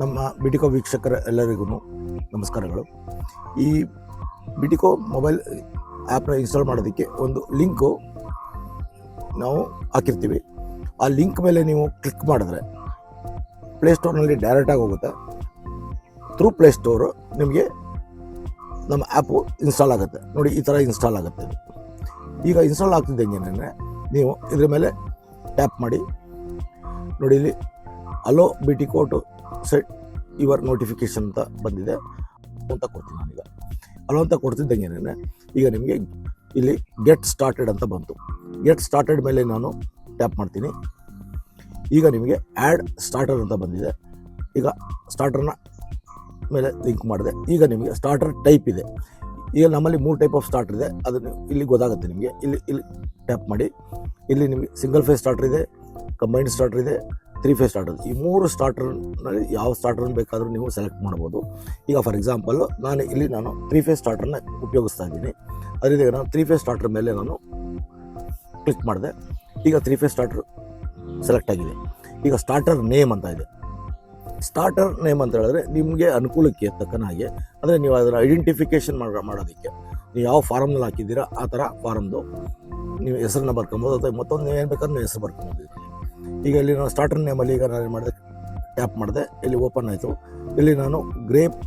ನಮ್ಮ ಬಿಟಿಕೋ ವೀಕ್ಷಕರ ಎಲ್ಲರಿಗೂ ನಮಸ್ಕಾರಗಳು. ಈ ಬಿಟಿಕೋ ಮೊಬೈಲ್ ಆ್ಯಪ್ನ ಇನ್ಸ್ಟಾಲ್ ಮಾಡೋದಕ್ಕೆ ಒಂದು ಲಿಂಕು ನಾವು ಹಾಕಿರ್ತೀವಿ. ಆ ಲಿಂಕ್ ಮೇಲೆ ನೀವು ಕ್ಲಿಕ್ ಮಾಡಿದ್ರೆ ಪ್ಲೇಸ್ಟೋರ್ನಲ್ಲಿ ಡೈರೆಕ್ಟಾಗಿ ಹೋಗುತ್ತೆ. ಥ್ರೂ ಪ್ಲೇಸ್ಟೋರು ನಿಮಗೆ ನಮ್ಮ ಆ್ಯಪು ಇನ್ಸ್ಟಾಲ್ ಆಗುತ್ತೆ. ನೋಡಿ, ಈ ಥರ ಇನ್ಸ್ಟಾಲ್ ಆಗುತ್ತೆ. ಈಗ ಇನ್ಸ್ಟಾಲ್ ಆಗ್ತಿದ್ದಂಗೆ ನೀವು ಇದ್ರ ಮೇಲೆ ಟ್ಯಾಪ್ ಮಾಡಿ. ನೋಡಿ, ಇಲ್ಲಿ ಅಲೋ ಬಿ ಟಿ ಕೋಟು ಸೆಟ್ ಯುವರ್ ನೋಟಿಫಿಕೇಶನ್ ಅಂತ ಬಂದಿದೆ. ಅಂತ ಕೊಡ್ತೀನಿ ನಾನೀಗ. ಅಲೋ ಅಂತ ಕೊಡ್ತಿದ್ದಂಗೆ ಈಗ ನಿಮಗೆ ಇಲ್ಲಿ ಗೆಟ್ ಸ್ಟಾರ್ಟೆಡ್ ಅಂತ ಬಂತು. ಗೆಟ್ ಸ್ಟಾರ್ಟೆಡ್ ಮೇಲೆ ನಾನು ಟ್ಯಾಪ್ ಮಾಡ್ತೀನಿ. ಈಗ ನಿಮಗೆ ಆ್ಯಡ್ ಸ್ಟಾರ್ಟರ್ ಅಂತ ಬಂದಿದೆ. ಈಗ ಸ್ಟಾರ್ಟರ್ನ ಮೇಲೆ ಲಿಂಕ್ ಮಾಡಿದೆ. ಈಗ ನಿಮಗೆ ಸ್ಟಾರ್ಟರ್ ಟೈಪ್ ಇದೆ. ಈಗ ನಮ್ಮಲ್ಲಿ ಮೂರು ಟೈಪ್ ಆಫ್ ಸ್ಟಾರ್ಟರ್ ಇದೆ. ಅದನ್ನು ಇಲ್ಲಿ ಗೊತ್ತಾಗುತ್ತೆ ನಿಮಗೆ. ಇಲ್ಲಿ ಇಲ್ಲಿ ಟ್ಯಾಪ್ ಮಾಡಿ. ಇಲ್ಲಿ ನಿಮಗೆ ಸಿಂಗಲ್ ಫೇಸ್ ಸ್ಟಾರ್ಟರ್ ಇದೆ ಕಂಬೈನ್ಡ್ ಸ್ಟಾರ್ಟರ್ ಇದೆ ತ್ರೀ ಫೇಸ್ ಸ್ಟಾರ್ಟರ್ ಈ ಮೂರು ಸ್ಟಾರ್ಟರ್ನಲ್ಲಿ ಯಾವ ಸ್ಟಾರ್ಟರ್ ಬೇಕಾದರೂ ನೀವು ಸೆಲೆಕ್ಟ್ ಮಾಡ್ಬೋದು ಈಗ ಫಾರ್ ಎಕ್ಸಾಂಪಲ್ ನಾನು ಇಲ್ಲಿ ನಾನು ತ್ರೀ ಫೇಸ್ ಸ್ಟಾರ್ಟರ್ನ ಉಪಯೋಗಿಸ್ತಾ ಇದ್ದೀನಿ. ಅದರಿಂದ ನಾನು ತ್ರೀ ಫೇಸ್ ಸ್ಟಾರ್ಟರ್ ಮೇಲೆ ನಾನು ಕ್ಲಿಕ್ ಮಾಡಿದೆ. ಈಗ ತ್ರೀ ಫೇಸ್ ಸ್ಟಾರ್ಟರ್ ಸೆಲೆಕ್ಟ್ ಆಗಿದೆ. ಈಗ ಸ್ಟಾರ್ಟರ್ ನೇಮ್ ಅಂತ ಇದೆ. ಸ್ಟಾರ್ಟರ್ ನೇಮ್ ಅಂತ ಹೇಳಿದ್ರೆ ನಿಮಗೆ ಅನುಕೂಲಕ್ಕೆ ತಕ್ಕನ ಹಾಗೆ, ಅಂದರೆ ನೀವು ಅದರ ಐಡೆಂಟಿಫಿಕೇಷನ್ ಮಾಡೋ ಮಾಡೋದಕ್ಕೆ. ನೀವು ಯಾವ ಫಾರಮ್ನಲ್ಲಿ ಹಾಕಿದ್ದೀರಾ, ಆ ಥರ ಫಾರಮ್ದು ನೀವು ಹೆಸರನ್ನ ಬರ್ಕೊಬೋದು, ಅಥವಾ ಮತ್ತೊಂದು ಏನು ಬೇಕಾದ್ರೂ ನೀವು ಹೆಸರು ಬರ್ಕೊಬೋದು. ಈಗ ಇಲ್ಲಿ ನಾನು ಸ್ಟಾರ್ಟರ್ ನೇಮಲ್ಲಿ ಈಗ ನಾನು ಮಾಡಿದೆ ಟ್ಯಾಪ್ ಮಾಡಿದೆ. ಇಲ್ಲಿ ಓಪನ್ ಆಯಿತು. ಇಲ್ಲಿ ನಾನು ಗ್ರೇಪ್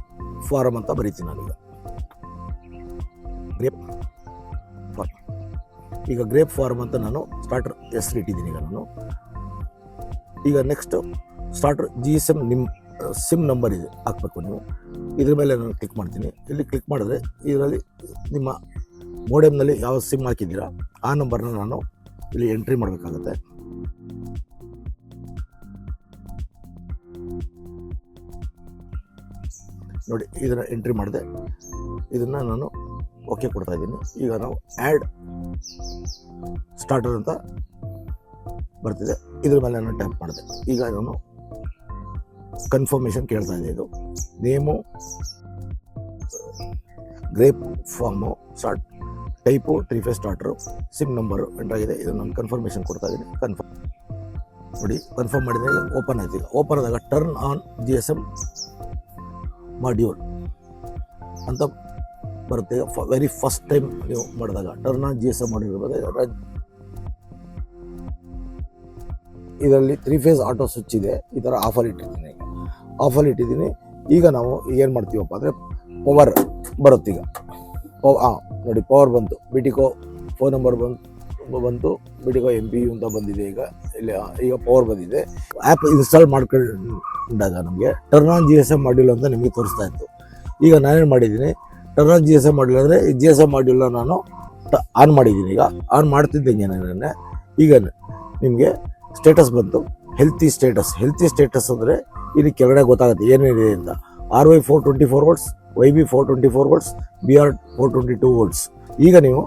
ಫಾರಮ್ ಅಂತ ಬರೀತೀನಿ ನಾನೀಗ. ಗ್ರೇಪ್ ಫಾರ್ಮ್ ಈಗ ಗ್ರೇಪ್ ಫಾರ್ಮ್ ಅಂತ ನಾನು ಸ್ಟಾರ್ಟರ್ ಹೆಸರು ಇಟ್ಟಿದ್ದೀನಿ ಈಗ ನಾನು. ಈಗ next starter G S M ನಿಮ್ಮ ಸಿಮ್ ನಂಬರ್ ಇದೆ. ಹಾಕಬೇಕು ನೀವು. ಇದ್ರ ಮೇಲೆ ನಾನು ಕ್ಲಿಕ್ ಮಾಡ್ತೀನಿ. ಇಲ್ಲಿ ಕ್ಲಿಕ್ ಮಾಡಿದ್ರೆ ಇದರಲ್ಲಿ ನಿಮ್ಮ ಮೋಡೆಮ್ನಲ್ಲಿ ಯಾವ ಸಿಮ್ ಹಾಕಿದ್ದೀರಾ, ಆ ನಂಬರ್ನ ನಾನು ಇಲ್ಲಿ ಎಂಟ್ರಿ ಮಾಡಬೇಕಾಗತ್ತೆ. ನೋಡಿ, ಇದನ್ನು ಎಂಟ್ರಿ ಮಾಡಿದೆ. ಇದನ್ನು ನಾನು ಓಕೆ ಕೊಡ್ತಾ ಇದ್ದೀನಿ. ಈಗ ನಾವು ಆ್ಯಡ್ ಸ್ಟಾರ್ಟರ್ ಅಂತ ಬರ್ತಿದೆ. ಇದ್ರ ಮೇಲೆ ನಾನು ಟ್ಯಾಪ್ ಮಾಡಿದೆ. ಈಗ ನಾನು ಕನ್ಫರ್ಮೇಷನ್ ಕೇಳ್ತಾ ಇದೆ. ಇದು name grape farm start type phase starter SIM number ಎಂಟಾಗಿದೆ ಇದು ನಾನು ಕನ್ಫರ್ಮೇಷನ್ ಕೊಡ್ತಾ ಇದ್ದೀನಿ. ಕನ್ಫರ್ಮ್ ನೋಡಿ ಕನ್ಫರ್ಮ್ ಮಾಡಿದಾಗ ಓಪನ್ ಆಯ್ತು. ಓಪನ್ ಆದಾಗ turn on G S M module ಅಂತ ಬರುತ್ತೆ. ವೆರಿ ಫಸ್ಟ್ ಟೈಮ್ ನೀವು ಮಾಡಿದಾಗ turn on G S M ಮಾಡಿರ್ಬೋದು ಇದರಲ್ಲಿ ತ್ರೀ ಫೇಸ್ ಆಟೋ ಸ್ವಿಚ್ ಇದೆ. ಈ ಥರ ಆಫರ್ ಇಟ್ಟಿದ್ದೀನಿ. ಆಫರ್ ಇಟ್ಟಿದ್ದೀನಿ. ಈಗ ನಾವು ಏನು ಮಾಡ್ತೀವಪ್ಪ ಅಂದರೆ ಪವರ್ ಬರುತ್ತೀಗ ಪವ್ ಹಾಂ ನೋಡಿ ಪವರ್ ಬಂತು. ಬಿಟಿಕೋ ಫೋನ್ ನಂಬರ್ ಬಂತು ಬಂತು. ಬಿಟಿಕೋ ಎಂ ಪಿ ಯು ಅಂತ ಬಂದಿದೆ ಈಗ. ಇಲ್ಲಿ ಈಗ ಪವರ್ ಬಂದಿದೆ. ಆ್ಯಪ್ ಇನ್ಸ್ಟಾಲ್ ಮಾಡ್ಕೊಂಡಾಗ ನಮಗೆ turn on G S M module ಅಂತ ನಿಮಗೆ ತೋರಿಸ್ತಾ ಇತ್ತು. ಈಗ ನಾನೇನು ಮಾಡಿದ್ದೀನಿ turn on G S M module ಅಂದರೆ ಜಿ ಎಸ್ ಎಂ ಮಾಡ್ಯೂಲ್ನ ನಾನು ಆನ್ ಮಾಡಿದ್ದೀನಿ. ಈಗ ಆನ್ ಮಾಡ್ತಿದ್ದಂಗೆ ನಾನೇ ಈಗ ನಿಮಗೆ ಸ್ಟೇಟಸ್ ಬಂತು. ಹೆಲ್ತಿ ಸ್ಟೇಟಸ್ ಹೆಲ್ತಿ ಸ್ಟೇಟಸ್ ಅಂದರೆ ಇಲ್ಲಿ ಕೆಳಗಡೆ ಗೊತ್ತಾಗುತ್ತೆ ಏನೇನಿದೆ ಅಂತ. R Y four twenty four volts Y B four twenty four volts B R four twenty two volts ಈಗ ನೀವು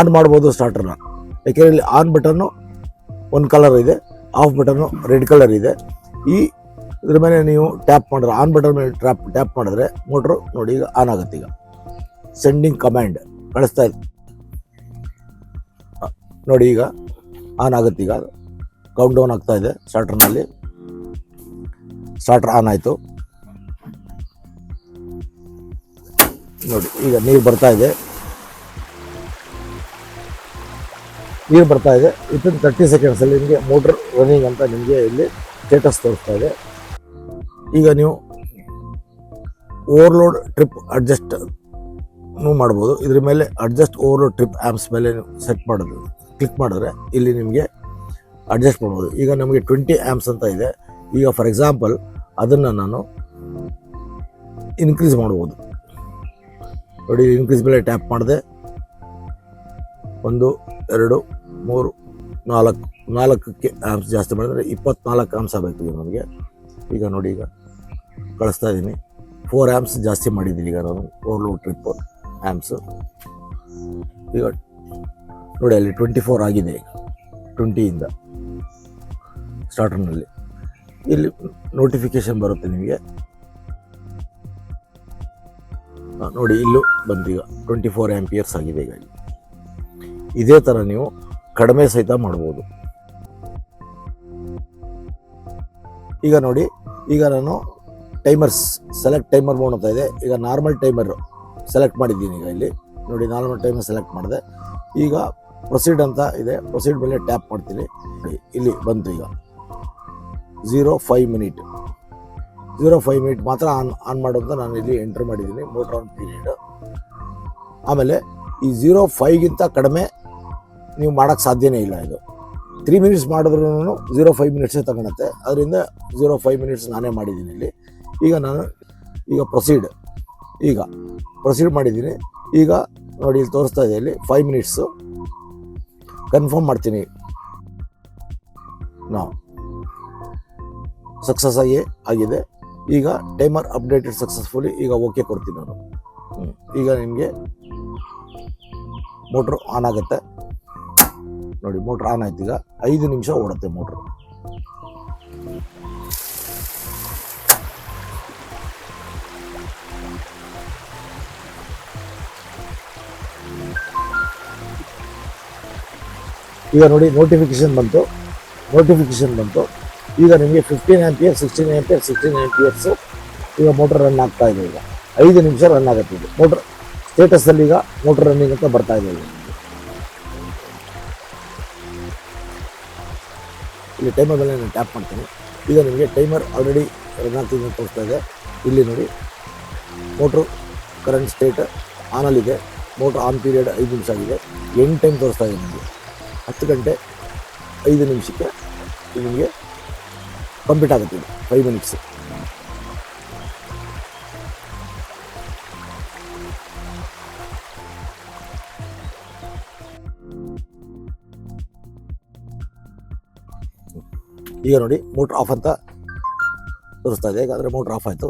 ಆನ್ ಮಾಡ್ಬೋದು ಸ್ಟಾರ್ಟರ್ನ ಯಾಕೆಂದರೆ ಇಲ್ಲಿ ಆನ್ ಬಟನ್ನು ಒಂದು ಕಲರ್ ಇದೆ. ಆಫ್ ಬಟನ್ನು ರೆಡ್ ಕಲರ್ ಇದೆ. ಈ ಇದ್ರ ಮೇಲೆ ನೀವು ಟ್ಯಾಪ್ ಮಾಡಿದ್ರೆ ಆನ್ ಬಟನ್ ಮೇಲೆ ಟ್ಯಾಪ್ ಟ್ಯಾಪ್ ಮಾಡಿದ್ರೆ ಮೋಟ್ರು ನೋಡಿ ಈಗ ಆನ್ ಆಗುತ್ತೆ ಈಗ. ಸೆಂಡಿಂಗ್ ಕಮ್ಯಾಂಡ್ ಕಳಿಸ್ತಾ ಇದೆ. ನೋಡಿ ಈಗ ಆನ್ ಆಗುತ್ತೆ ಈಗ. ಕೌಂಟ್ ಡೌನ್ ಆಗ್ತಾ ಇದೆ ಸ್ಟಾರ್ಟರ್ನಲ್ಲಿ ಸ್ಟಾರ್ಟರ್ ಆನ್ ಆಯಿತು. ನೋಡಿ ಈಗ ನೀರು ಬರ್ತಾ ಇದೆ. ನೀರು ಬರ್ತಾ ಇದೆ. ವಿತಿನ್ ತರ್ಟಿ ಸೆಕೆಂಡ್ಸಲ್ಲಿ ನಿಮಗೆ ಮೋಟ್ರ್ ರನ್ನಿಂಗ್ ಅಂತ ನಿಮಗೆ ಇಲ್ಲಿ ಸ್ಟೇಟಸ್ ತೋರಿಸ್ತಾ ಇದೆ. ಈಗ ನೀವು ಓವರ್ಲೋಡ್ ಟ್ರಿಪ್ ಅಡ್ಜಸ್ಟ್ ಮಾಡ್ಬೋದು. ಇದ್ರ ಮೇಲೆ ಅಡ್ಜಸ್ಟ್ ಓವರ್ಲೋಡ್ ಟ್ರಿಪ್ ಆ್ಯಪ್ಸ್ ಮೇಲೆ ಸೆಟ್ ಮಾಡೋದು ಕ್ಲಿಕ್ ಮಾಡಿದ್ರೆ ಇಲ್ಲಿ ನಿಮಗೆ ಅಡ್ಜಸ್ಟ್ ಮಾಡ್ಬೋದು. ಈಗ ನಮಗೆ ಟ್ವೆಂಟಿ ಆ್ಯಮ್ಸ್ ಅಂತ ಇದೆ. ಈಗ ಫಾರ್ ಎಕ್ಸಾಂಪಲ್ ಅದನ್ನು ನಾನು ಇನ್ಕ್ರೀಸ್ ಮಾಡ್ಬೋದು. ನೋಡಿ ಇನ್ಕ್ರೀಸ್ ಮೇಲೆ ಟ್ಯಾಪ್ ಮಾಡಿದೆ. ಒಂದು, ಎರಡು ಮೂರು, ನಾಲ್ಕು, ನಾಲ್ಕಕ್ಕೆ ಆ್ಯಮ್ಸ್ ಜಾಸ್ತಿ ಮಾಡಿದ್ರೆ ಇಪ್ಪತ್ನಾಲ್ಕು ಆಮ್ಸ್ ಆಗಬೇಕು ಈಗ ನನಗೆ ಈಗ ನೋಡಿ ಈಗ ಕಳಿಸ್ತಾ ಇದ್ದೀನಿ ಫೋರ್ ಆ್ಯಮ್ಸ್ ಜಾಸ್ತಿ ಮಾಡಿದ್ದೀನಿ ಈಗ ನಾನು ಓವರ್ಲೋಡ್ ಟ್ರಿಪ್ ಆ್ಯಮ್ಸು ಈಗ ನೋಡಿ ಅಲ್ಲಿ ಟ್ವೆಂಟಿ ಫೋರ್ ಆಗಿದೆ ಈಗ ಟ್ವೆಂಟಿಯಿಂದ ಸ್ಟಾರ್ಟರ್ನಲ್ಲಿ ಇಲ್ಲಿ ನೋಟಿಫಿಕೇಶನ್ ಬರುತ್ತೆ ನಿಮಗೆ. ನೋಡಿ ಇಲ್ಲೂ ಬಂತು ಈಗ ಟ್ವೆಂಟಿ ಫೋರ್ ಆ್ಯಂಪಿಯರ್ಸ್ ಆಗಿದೆ ಈಗ. ಇದೇ ಥರ ನೀವು ಕಡಿಮೆ ಸಹಿತ ಮಾಡ್ಬೋದು. ಈಗ ನೋಡಿ, ಈಗ ನಾನು ಟೈಮರ್ಸ್ ಸೆಲೆಕ್ಟ್ ಟೈಮರ್ ಮೋಡ್ ಅಂತ ಇದೆ. ಈಗ ನಾರ್ಮಲ್ ಟೈಮರ್ ಸೆಲೆಕ್ಟ್ ಮಾಡಿದ್ದೀನಿ ಈಗ ಇಲ್ಲಿ. ನೋಡಿ ನಾರ್ಮಲ್ ಟೈಮರ್ ಸೆಲೆಕ್ಟ್ ಮಾಡಿದೆ. ಈಗ ಪ್ರೊಸೀಡ್ ಅಂತ ಇದೆ. ಪ್ರೊಸೀಡ್ ಮೇಲೆ ಟ್ಯಾಪ್ ಮಾಡ್ತೀನಿ. ಇಲ್ಲಿ ಬಂತು ಈಗ. Zero five minute zero five minute ಮಾತ್ರ ಆನ್ ಆನ್ ಮಾಡು ಅಂತ ನಾನು ಇಲ್ಲಿ ಎಂಟ್ರ್ ಮಾಡಿದ್ದೀನಿ. ಮೋಟರ್ ಆನ್ ಪೀರಿಯಡ್ ಆಮೇಲೆ ಈ ಝೀರೋ ಫೈವ್ಗಿಂತ ಕಡಿಮೆ ನೀವು ಮಾಡೋಕ್ಕೆ ಸಾಧ್ಯನೇ ಇಲ್ಲ ಇದು. ತ್ರೀ ಮಿನಿಟ್ಸ್ ಮಾಡಿದ್ರೂ ಝೀರೋ ಫೈವ್ ಮಿನಿಟ್ಸೇ ತಗೊಳತ್ತೆ. ಅದರಿಂದ ಝೀರೋ ಫೈವ್ ಮಿನಿಟ್ಸ್ ನಾನೇ ಮಾಡಿದ್ದೀನಿ ಇಲ್ಲಿ. ಈಗ ನಾನು ಈಗ ಪ್ರೊಸೀಡ್ ಈಗ ಪ್ರೊಸೀಡ್ ಮಾಡಿದ್ದೀನಿ. ಈಗ ನೋಡಿ ಇಲ್ಲಿ ತೋರಿಸ್ತಾ ಇದೆ ಇಲ್ಲಿ ಫೈವ್ ಮಿನಿಟ್ಸು ಕನ್ಫರ್ಮ್ ಮಾಡ್ತೀನಿ. ನಾವು ಸಕ್ಸಸ್ ಆಗಿ ಆಗಿದೆ. ಈಗ ಟೈಮರ್ ಅಪ್ಡೇಟೆಡ್ ಸಕ್ಸಸ್ಫುಲಿ ಈಗ ಓಕೆ ಕೊಡ್ತೀನಿ ನಾನು. ಈಗ ನಿಮಗೆ ಮೋಟ್ರ್ ಆನ್ ಆಗುತ್ತೆ. ನೋಡಿ, ಮೋಟ್ರ್ ಆನ್ ಆಯ್ತು ಈಗ. ಐದು ನಿಮಿಷ ಓಡುತ್ತೆ ಮೋಟ್ರ್. ಈಗ ನೋಡಿ ನೋಟಿಫಿಕೇಶನ್ ಬಂತು. ನೋಟಿಫಿಕೇಶನ್ ಬಂತು. ಈಗ ನಿಮಗೆ fifteen ampere sixteen ampere sixteen amperes ಈಗ ಮೋಟರ್ ರನ್ ಆಗ್ತಾ ಇದೆ ಈಗ. ಐದು ನಿಮಿಷ ರನ್ ಆಗುತ್ತೆ ಮೋಟರ್ ಮೋಟ್ರ್ ಸ್ಟೇಟಸಲ್ಲಿ ಈಗ ಮೋಟ್ರ್ ರನ್ನಿಂಗ್ ಅಂತ ಬರ್ತಾ ಇದೆ ಈಗ. ಇಲ್ಲಿ ಟೈಮರ್ ಮೇಲೆ ನಾನು ಟ್ಯಾಪ್ ಮಾಡ್ತೀನಿ. ಈಗ ನಿಮಗೆ ಟೈಮರ್ ಆಲ್ರೆಡಿ ರನ್ ತೋರಿಸ್ತಾ ಇದೆ. ಇಲ್ಲಿ ನೋಡಿ ಮೋಟ್ರು ಕರೆಂಟ್ ಸ್ಟೇಟ್ ಆನಲ್ಲಿದೆ ಮೋಟ್ರ್ ಆನ್ ಪೀರಿಯಡ್ ಐದು ನಿಮಿಷ ಆಗಿದೆ. ಎಂಟು ಟೈಮ್ ತೋರಿಸ್ತಾ ಇದೆ ನಿಮಗೆ. ಹತ್ತು ಗಂಟೆ ಐದು ನಿಮಿಷಕ್ಕೆ ನಿಮಗೆ ಕಂಪ್ಲೀಟ್ ಆಗುತ್ತೆ ಫೈವ್ ಮಿನಿಟ್ಸ್ ಈಗ ನೋಡಿ ಮೋಟ್ರ್ ಆಫ್ ಅಂತ ತೋರಿಸ್ತಾ ಇದೆ. ಯಾಕಂದರೆ ಮೋಟ್ರ್ ಆಫ್ ಆಯಿತು.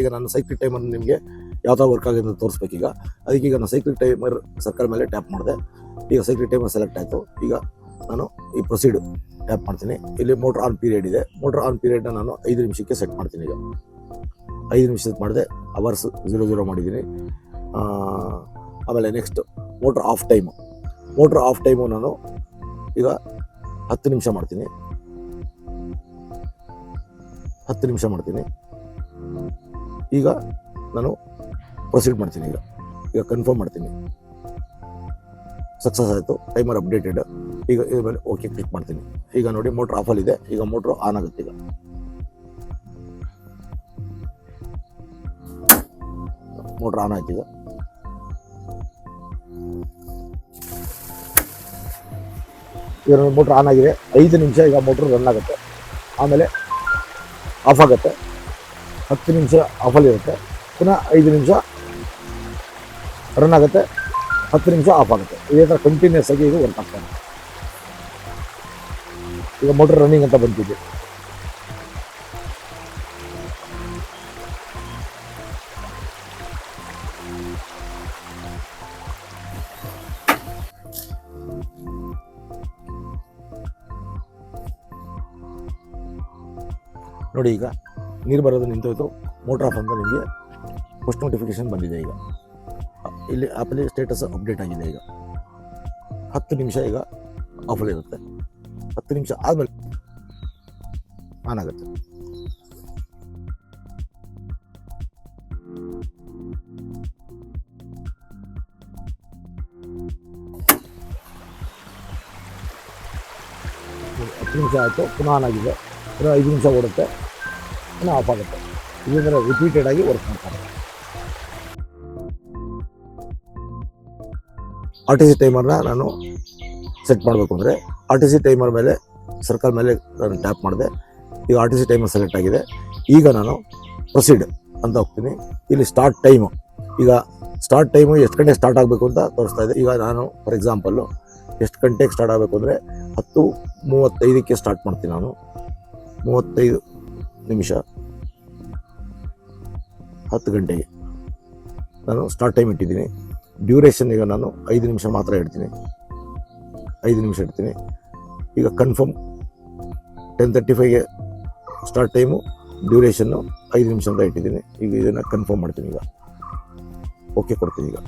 ಈಗ ನಾನು ಸೈಕ್ಲಿಕ್ ಟೈಮನ್ನು ನಿಮಗೆ ಯಾವ ಥರ ವರ್ಕ್ ಆಗಿದೆ ಅಂತ ತೋರಿಸ್ಬೇಕೀಗ. ಅದಕ್ಕೆ ಈಗ ನಾನು ಸೈಕ್ಲಿಕ್ ಟೈಮರ್ ಸರ್ಕಲ್ ಮೇಲೆ ಟ್ಯಾಪ್ ಮಾಡಿದೆ. ಈಗ ಸೈಕ್ಲಿಕ್ ಟೈಮರ್ ಸೆಲೆಕ್ಟ್ ಆಯಿತು. ಈಗ ನಾನು ಈ ಪ್ರೊಸೀಡು ಟ್ಯಾಪ್ ಮಾಡ್ತೀನಿ. ಇಲ್ಲಿ ಮೋಟ್ರ್ ಆನ್ ಪೀರಿಯಡ್ ಇದೆ. ಮೋಟ್ರ್ ಆನ್ ಪೀರಿಯಡ್ನ ನಾನು ಐದು ನಿಮಿಷಕ್ಕೆ ಸೆಟ್ ಮಾಡ್ತೀನಿ ಈಗ. ಐದು ನಿಮಿಷ ಸೆಟ್ ಮಾಡಿದೆ. ಅವರ್ಸ್ ಝೀರೋ ಝೀರೋ ಮಾಡಿದ್ದೀನಿ. ಆಮೇಲೆ next motor off time motor off time ನಾನು ಈಗ ಹತ್ತು ನಿಮಿಷ ಮಾಡ್ತೀನಿ. ಹತ್ತು ನಿಮಿಷ ಮಾಡ್ತೀನಿ. ಈಗ ನಾನು ಪ್ರೊಸೀಡ್ ಮಾಡ್ತೀನಿ ಈಗ. ಈಗ ಕನ್ಫರ್ಮ್ ಮಾಡ್ತೀನಿ. ಸಕ್ಸಸ್ ಆಯಿತು ಟೈಮರ್ ಅಪ್ಡೇಟೆಡ್ ಈಗ ಇದ್ರ ಮೇಲೆ ಓಕೆ ಕ್ಲಿಕ್ ಮಾಡ್ತೀನಿ. ಈಗ ನೋಡಿ ಮೋಟ್ರ್ ಇದೆ, ಈಗ ಮೋಟ್ರ್ ಆನ್ ಆಗುತ್ತೆ ಈಗ. ಮೋಟ್ರ್ ಆನ್ ಆಯ್ತು ಈಗ. ಈಗ ಮೋಟ್ರ್ ಆನ್ ಆಗಿದೆ. ಐದು ನಿಮಿಷ ಈಗ ಮೋಟ್ರ್ ರನ್ ಆಗುತ್ತೆ. ಆಮೇಲೆ ಆಫ್ ಆಗುತ್ತೆ. ಹತ್ತು ನಿಮಿಷ ಆಫಲ್ಲಿ ಇರುತ್ತೆ. ಪುನಃ ಐದು ನಿಮಿಷ ರನ್ ಆಗುತ್ತೆ. ಹತ್ತು ನಿಮಿಷ ಆಫ್ ಆಗುತ್ತೆ. ಇದೇ ಥರ ಕಂಟಿನ್ಯೂಸ್ ಆಗಿ ಇದು ವರ್ಕ್ ಆಗ್ತಾನೆ ಈಗ ಮೋಟ್ರ್ ರನ್ನಿಂಗ್ ಅಂತ ಬಂತಿದೆ ನೋಡಿ ಈಗ ನೀರು ಬರೋದು ನಿಂತೋಯ್ತು ಮೋಟ್ರ್ ಆಫ್ ಅಂತ ನಿಮಗೆ ಪೋಸ್ಟ್ ನೋಟಿಫಿಕೇಶನ್ ಬಂದಿದೆ ಈಗ. ಇಲ್ಲಿ ಆ್ಯಪಲ್ಲಿ ಸ್ಟೇಟಸ್ ಅಪ್ಡೇಟ್ ಆಗಿದೆ ಈಗ. ಹತ್ತು ನಿಮಿಷ ಈಗ ಆಫಲ್ ಇರುತ್ತೆ. ಹತ್ತು ನಿಮಿಷ ಆದಮೇಲೆ ಆನ್ ಆಗುತ್ತೆ. ಹತ್ತು ನಿಮಿಷ ಆಯಿತು, ಪುನಃ ಆನ್ ಆಗಿದೆ. ಪುನಃ ಐದು ನಿಮಿಷ ಓಡುತ್ತೆ. ಪುನಃ ಆಫ್ ಆಗುತ್ತೆ. ಇದೇ ಥರ ರಿಪೀಟೆಡ್ ಆಗಿ ವರ್ಕ್ ಮಾಡ್ತಾರೆ. ಆರ್ ಟಿ ಸಿ ಟೈಮರ್ನ ನಾನು ಸೆಟ್ ಮಾಡಬೇಕು ಅಂದರೆ ಆರ್ ಟಿ ಸಿ ಟೈಮರ್ ಮೇಲೆ ಸರ್ಕಲ್ ಮೇಲೆ ನಾನು ಟ್ಯಾಪ್ ಮಾಡಿದೆ. ಈಗ R T C timer select ಆಗಿದೆ. ಈಗ ನಾನು ಪ್ರೊಸೀಡ್ ಅಂತ ಹೋಗ್ತೀನಿ. ಇಲ್ಲಿ ಸ್ಟಾರ್ಟ್ ಟೈಮು ಈಗ ಸ್ಟಾರ್ಟ್ ಟೈಮು ಎಷ್ಟು ಗಂಟೆ ಸ್ಟಾರ್ಟ್ ಆಗಬೇಕು ಅಂತ ತೋರಿಸ್ತಾ ಇದೆ. ಈಗ ನಾನು ಫಾರ್ ಎಕ್ಸಾಂಪಲ್ಲು ಎಷ್ಟು ಗಂಟೆಗೆ ಸ್ಟಾರ್ಟ್ ಆಗಬೇಕು ಅಂದರೆ ಹತ್ತು ಮೂವತ್ತೈದಕ್ಕೆ ಸ್ಟಾರ್ಟ್ ಮಾಡ್ತೀನಿ ನಾನು. ಮೂವತ್ತೈದು ನಿಮಿಷ. ಹತ್ತು ಗಂಟೆಗೆ ನಾನು ಸ್ಟಾರ್ಟ್ ಟೈಮ್ ಇಟ್ಟಿದ್ದೀನಿ. ಡ್ಯೂರೇಷನ್ ಈಗ ನಾನು ಐದು ನಿಮಿಷ ಮಾತ್ರ ಇಡ್ತೀನಿ ಐದು ನಿಮಿಷ ಇಡ್ತೀನಿ ಈಗ ಕನ್ಫರ್ಮ್ ಟೆನ್ ತರ್ಟಿ ಫೈವ್ಗೆ ಸ್ಟಾರ್ಟ್ ಟೈಮು ಡ್ಯೂರೇಷನ್ನು ಐದು ನಿಮಿಷ ಅಂತ ಇಟ್ಟಿದ್ದೀನಿ. ಈಗ ಇದನ್ನು ಕನ್ಫರ್ಮ್ ಮಾಡ್ತೀನಿ ಈಗ. ಓಕೆ ಕೊಡ್ತೀನಿ ಈಗ.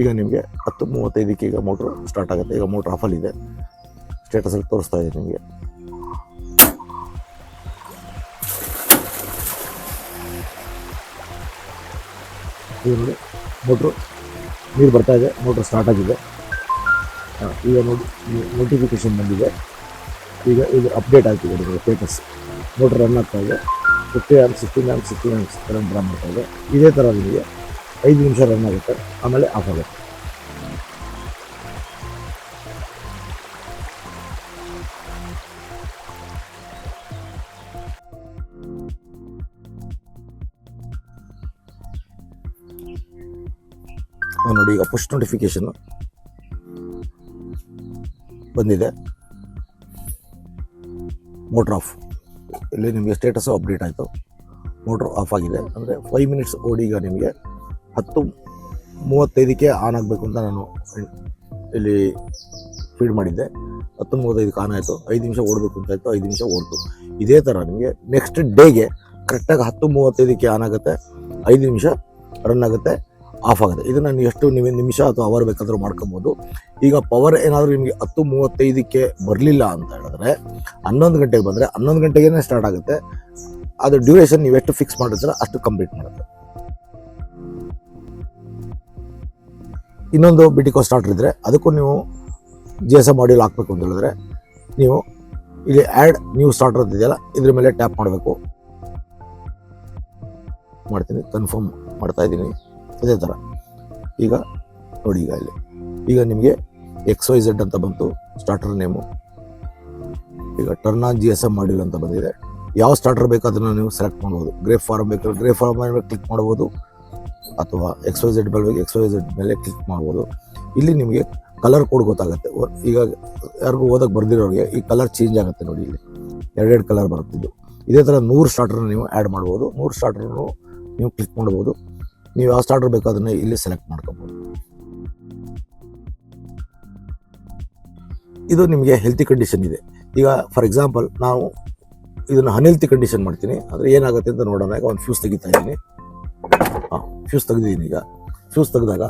ಈಗ ನಿಮಗೆ ಹತ್ತು ಮೂವತ್ತೈದಕ್ಕೆ ಈಗ ಮೋಟ್ರು ಸ್ಟಾರ್ಟ್ ಆಗುತ್ತೆ. ಈಗ ಮೋಟ್ರ್ ಆಫಲ್ಲಿದೆ ಸ್ಟೇಟಸಲ್ಲಿ ತೋರಿಸ್ತಾ ಇದೆ ನಿಮಗೆ. ಈಗ ನೋಡಿ ಮೋಟ್ರು ನೀರು ಬರ್ತಾ ಇದೆ ಮೋಟ್ರ್ ಸ್ಟಾರ್ಟ್ ಆಗಿದೆ. ಹಾಂ, ಈಗ ನೋಡಿ ನೋಟಿಫಿಕೇಶನ್ ಬಂದಿದೆ. ಈಗ ಇದು ಅಪ್ಡೇಟ್ ಆಗ್ತಿದೆ ನಿಮಗೆ ಸ್ಟೇಟಸ್ ಮೋಟ್ರ್ ರನ್ ಆಗ್ತಾ ಇದೆ. Fifty amp sixteen amp sixteen amps current run ಮಾಡ್ತಾ ಇದೆ. ಇದೇ ಥರ ನಿಮಗೆ ಐದು ನಿಮಿಷ ರನ್ ಆಗುತ್ತೆ. ಆಮೇಲೆ ಆಫ್ ಆಗುತ್ತೆ. ನೋಡಿ, ಈಗ ಪುಷ್ ನೋಟಿಫಿಕೇಶನ್ ಬಂದಿದೆ. ಮೋಟ್ರ್ ಆಫ್ ಇಲ್ಲಿ ನಿಮಗೆ ಸ್ಟೇಟಸ್ಸು ಅಪ್ಡೇಟ್ ಆಯಿತು. ಮೋಟ್ರ್ ಆಫ್ ಆಗಿದೆ. ಅಂದರೆ ಫೈವ್ ಮಿನಿಟ್ಸ್ ಓಡಿ ಈಗ ನಿಮಗೆ ಹತ್ತು ಮೂವತ್ತೈದಕ್ಕೆ ಆನ್ ಆಗಬೇಕು ಅಂತ ನಾನು ಇಲ್ಲಿ ಫೀಡ್ ಮಾಡಿದ್ದೆ. ಹತ್ತು ಮೂವತ್ತೈದಕ್ಕೆ ಆನ್ ಆಯಿತು. ಐದು ನಿಮಿಷ ಓಡಬೇಕು ಅಂತ ಆಯಿತು. ಐದು ನಿಮಿಷ ಓಡ್ತು. ಇದೇ ಥರ ನಿಮಗೆ ನೆಕ್ಸ್ಟ್ ಡೇಗೆ ಕರೆಕ್ಟಾಗಿ ಹತ್ತು ಮೂವತ್ತೈದಕ್ಕೆ ಆನ್ ಆಗುತ್ತೆ. ಐದು ನಿಮಿಷ ರನ್ ಆಗುತ್ತೆ. ಆಫ್ ಆಗುತ್ತೆ ಇದನ್ನು ನೀವು ಎಷ್ಟು ನೀವು ನಿಮಿಷ ಅಥವಾ ಅವರ್ ಬೇಕಾದರೂ ಮಾಡ್ಕೊಬೋದು. ಈಗ ಪವರ್ ಏನಾದರೂ ನಿಮಗೆ ಹತ್ತು, ಮೂವತ್ತೈದಕ್ಕೆ ಬರಲಿಲ್ಲ ಅಂತ ಹೇಳಿದ್ರೆ, ಹನ್ನೊಂದು ಗಂಟೆಗೆ ಬಂದರೆ ಹನ್ನೊಂದು ಗಂಟೆಗೇ ಸ್ಟಾರ್ಟ್ ಆಗುತ್ತೆ. ಅದು ಡ್ಯೂರೇಷನ್ ನೀವು ಎಷ್ಟು ಫಿಕ್ಸ್ ಮಾಡಿರ್ತೀರ ಅಷ್ಟು ಕಂಪ್ಲೀಟ್ ಮಾಡುತ್ತೆ. ಇನ್ನೊಂದು ಬಿಟಿಕೋ ಸ್ಟಾರ್ಟರ್ ಇದ್ದರೆ ಅದಕ್ಕೂ ನೀವು ಜಿ ಎಸ್ ಎ ಮಾಡ್ಯೂಲ್ ಹಾಕಬೇಕು ಅಂತ ಹೇಳಿದ್ರೆ, ನೀವು ಇಲ್ಲಿ ಆ್ಯಡ್ ನ್ಯೂ ಸ್ಟಾರ್ಟರ್ ಇದೆಯಲ್ಲ, ಇದ್ರ ಮೇಲೆ ಟ್ಯಾಪ್ ಮಾಡಬೇಕು. ಮಾಡ್ತೀನಿ ಕನ್ಫರ್ಮ್ ಮಾಡ್ತಾ ಇದ್ದೀನಿ. ಅದೇ ಥರ ಈಗ ನೋಡಿ ಈಗ ಇಲ್ಲಿ. ಈಗ ನಿಮಗೆ ಎಕ್ಸ್ ವೈ ಝೆಡ್ ಅಂತ ಬಂತು ಸ್ಟಾರ್ಟರ್ ನೇಮು ಈಗ turn on G S M module ಅಂತ ಬಂದಿದೆ. ಯಾವ ಸ್ಟಾರ್ಟರ್ ಬೇಕು ಅದನ್ನು ನೀವು ಸೆಲೆಕ್ಟ್ ಮಾಡ್ಬೋದು. ಗ್ರೇ ಫಾರ್ಮ್ ಬೇಕು ಗ್ರೇ ಫಾರ್ಮ್ ಮೇಲೆ ಕ್ಲಿಕ್ ಮಾಡ್ಬೋದು. ಅಥವಾ ಎಕ್ಸ್ ವೈ ಝೆಡ್ ಮೇಲೆ ಎಕ್ಸ್ ವೈ ಝೆಡ್ ಮೇಲೆ ಕ್ಲಿಕ್ ಮಾಡ್ಬೋದು. ಇಲ್ಲಿ ನಿಮಗೆ ಕಲರ್ ಕೋಡ್ ಗೊತ್ತಾಗುತ್ತೆ. ಈಗ ಯಾರಿಗೂ ಓದಕ್ಕೆ ಬರ್ದಿರೋರಿಗೆ ಈ ಕಲರ್ ಚೇಂಜ್ ಆಗುತ್ತೆ ನೋಡಿ ಇಲ್ಲಿ. ಎರಡೆರಡು ಕಲರ್ ಬರುತ್ತಿದ್ದು. ಇದೇ ಥರ ನೂರು ಸ್ಟಾರ್ಟರ್ನ ನೀವು ಆ್ಯಡ್ ಮಾಡ್ಬೋದು. ನೂರು ಸ್ಟಾರ್ಟರ್ನು ನೀವು ಕ್ಲಿಕ್ ಮಾಡ್ಬೋದು. ನೀವು ಯಾವ ಸ್ಟಾರ್ಟರ್ ಬೇಕೋ ಅದನ್ನು ಇಲ್ಲಿ ಸೆಲೆಕ್ಟ್ ಮಾಡ್ಕೋಬೋದು. ಇದು ನಿಮಗೆ ಹೆಲ್ತಿ ಕಂಡೀಷನ್ ಇದೆ. ಈಗ ಫಾರ್ ಎಕ್ಸಾಂಪಲ್ ನಾವು ಇದನ್ನು ಅನ್ಹೆಲ್ತಿ ಕಂಡೀಷನ್ ಮಾಡ್ತೀನಿ. ಆದರೆ ಏನಾಗುತ್ತೆ ಅಂತ ನೋಡೋಣ. ಈಗ ಒಂದು ಫ್ಯೂಸ್ ತೆಗಿತಾ ಇದ್ದೀನಿ. ಹಾಂ ಫ್ಯೂಸ್ ತೆಗೆದಿದ್ದೀನಿ ಈಗ. ಫ್ಯೂಸ್ ತೆಗೆದಾಗ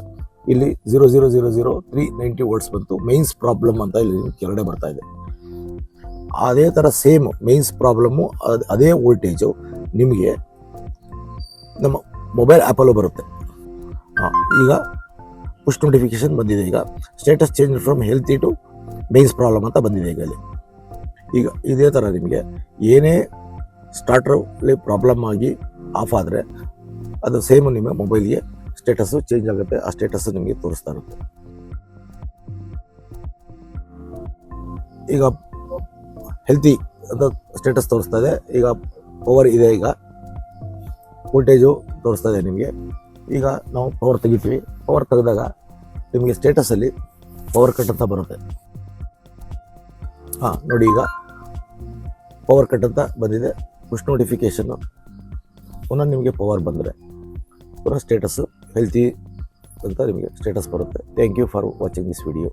ಇಲ್ಲಿ zero zero zero zero three ninety volts ಬಂತು. ಮೈನ್ಸ್ ಪ್ರಾಬ್ಲಮ್ ಅಂತ ಇಲ್ಲಿ ಕೆಳಗಡೆ ಬರ್ತಾ ಇದೆ. ಅದೇ ಥರ ಸೇಮ್ ಮೈನ್ಸ್ ಪ್ರಾಬ್ಲಮ್ಮು ಅದೇ ವೋಲ್ಟೇಜು ನಿಮಗೆ ನಮ್ಮ ಮೊಬೈಲ್ ಆ್ಯಪಲ್ಲೂ ಬರುತ್ತೆ. ಈಗ ಪುಷ್ ನೋಟಿಫಿಕೇಶನ್ ಬಂದಿದೆ. ಈಗ status change from healthy to mains problem ಅಂತ ಬಂದಿದೆ ಈಗ ಅಲ್ಲಿ. ಈಗ ಇದೇ ಥರ ನಿಮಗೆ ಏನೇ ಸ್ಟಾರ್ಟ್ರಲ್ಲಿ ಪ್ರಾಬ್ಲಮ್ ಆಗಿ ಆಫ್ ಆದರೆ ಅದು ಸೇಮ್ ನಿಮ್ಮ ಮೊಬೈಲ್ಗೆ ಸ್ಟೇಟಸ್ಸು ಚೇಂಜ್ ಆಗುತ್ತೆ. ಆ ಸ್ಟೇಟಸ್ಸು ನಿಮಗೆ ತೋರಿಸ್ತಾ ಇರುತ್ತೆ. ಈಗ ಹೆಲ್ತಿ ಅಂತ ಸ್ಟೇಟಸ್ ತೋರಿಸ್ತಾ ಇದೆ. ಈಗ ಪವರ್ ಇದೆ ಈಗ. ವೋಲ್ಟೇಜು ತೋರಿಸ್ತಾ ಇದೆ ನಿಮಗೆ. ಈಗ ನಾವು ಪವರ್ ತೆಗಿತೀವಿ. ಪವರ್ ತೆಗೆದಾಗ ನಿಮಗೆ ಸ್ಟೇಟಸಲ್ಲಿ ಪವರ್ ಕಟ್ ಅಂತ ಬರುತ್ತೆ. ಹಾಂ, ನೋಡಿ ಈಗ ಪವರ್ ಕಟ್ ಅಂತ ಬಂದಿದೆ. ಪುಷ್ ನೋಟಿಫಿಕೇಷನ್ನು ಪುನಃ ನಿಮಗೆ ಪವರ್ ಬಂದರೆ ಪುನಃ ಸ್ಟೇಟಸ್ಸು ಹೆಲ್ತಿ ಅಂತ ನಿಮಗೆ ಸ್ಟೇಟಸ್ ಬರುತ್ತೆ. Thank you for watching this video